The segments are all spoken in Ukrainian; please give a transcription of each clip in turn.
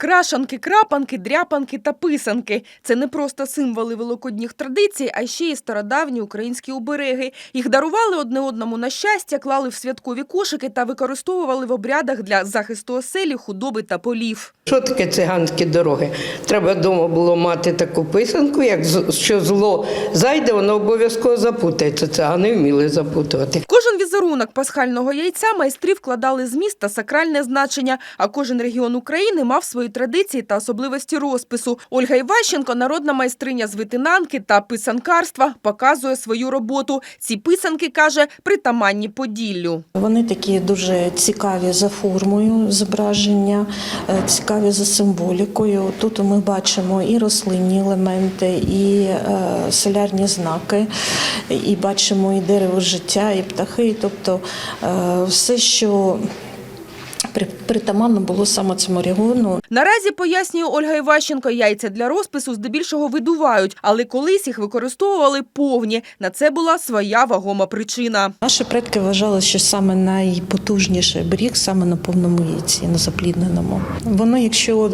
Крашанки, крапанки, дряпанки та писанки – це не просто символи великодніх традицій, а ще й стародавні українські обереги. Їх дарували одне одному на щастя, клали в святкові кошики та використовували в обрядах для захисту оселі, худоби та полів. Що таке циганські дороги? Треба вдома було мати таку писанку, як що зло зайде, воно обов'язково запутається. Цигани вміли запутувати. Кожен візерунок пасхального яйця майстри вкладали зміст та сакральне значення, а кожен регіон України мав свої традиції та особливості розпису. Ольга Іващенко, народна майстриня з витинанки та писанкарства, показує свою роботу. Ці писанки, каже, притаманні Поділлю. Вони такі дуже цікаві за формою зображення, е, цікаві за символікою. Тут ми бачимо і рослинні елементи, і е, солярні знаки, і бачимо і дерево життя, і птахи. Тобто е, все, що притаманно було саме цьому регіону, Наразі, пояснює Ольга Іващенко, яйця для розпису здебільшого видувають, але колись їх використовували повні. На це була своя вагома причина. Наші предки вважали, що саме найпотужніший беріг саме на повному яйці, на заплідненому. Воно, якщо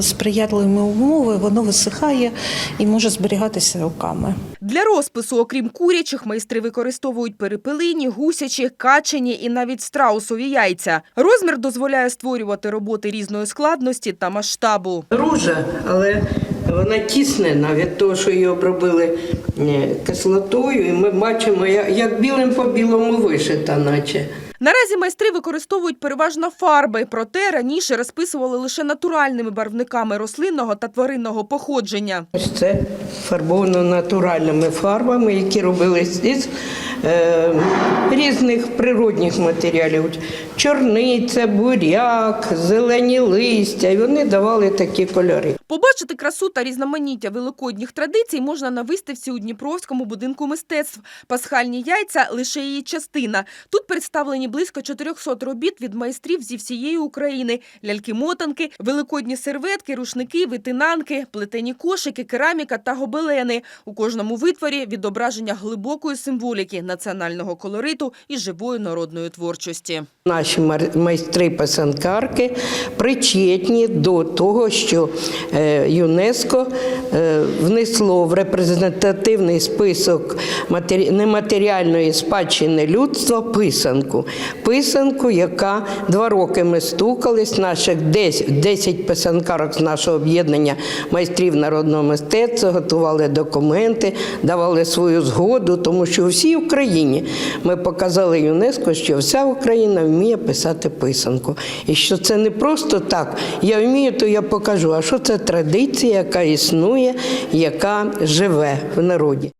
сприятливими умови, воно висихає і може зберігатися роками. Для розпису, окрім курячих, майстри використовують перепелині, гусячі, качені і навіть страусові яйця. Розмір дозволяє створювати роботи різної складності та масштабу. Ружа, але вона тіснена від того, що її обробили е, кислотою, і ми бачимо, як, білим по білому вишита, наче. Наразі майстри використовують переважно фарби, проте раніше розписували лише натуральними барвниками рослинного та тваринного походження. Ось це фарбовано натуральними фарбами, які робились із різних природних матеріалів. Чорниця, буряк, зелені листя, і вони давали такі кольори. Побачити красу та різноманіття великодніх традицій можна на виставці у Дніпровському будинку мистецтв. Пасхальні яйця – лише її частина. Тут представлені близько 400 робіт від майстрів зі всієї України. Ляльки-мотанки, великодні серветки, рушники, витинанки, плетені кошики, кераміка та гобелени. У кожному витворі відображення глибокої символіки, національного колориту і живої народної творчості. Наші майстри-писанкарки причетні до того, що е, ЮНЕСКО е, внесло в репрезентативний список нематеріальної спадщини людства писанку. Писанку, яка два роки ми стукались, наших 10, 10 писанкарок з нашого об'єднання майстрів народного мистецтва готували документи, давали свою згоду, тому що всій Україні ми показали ЮНЕСКО, що вся Україна вміє писати писанку. І що це не просто так. Я вмію, то я покажу. А що це традиція, яка існує, яка живе в народі.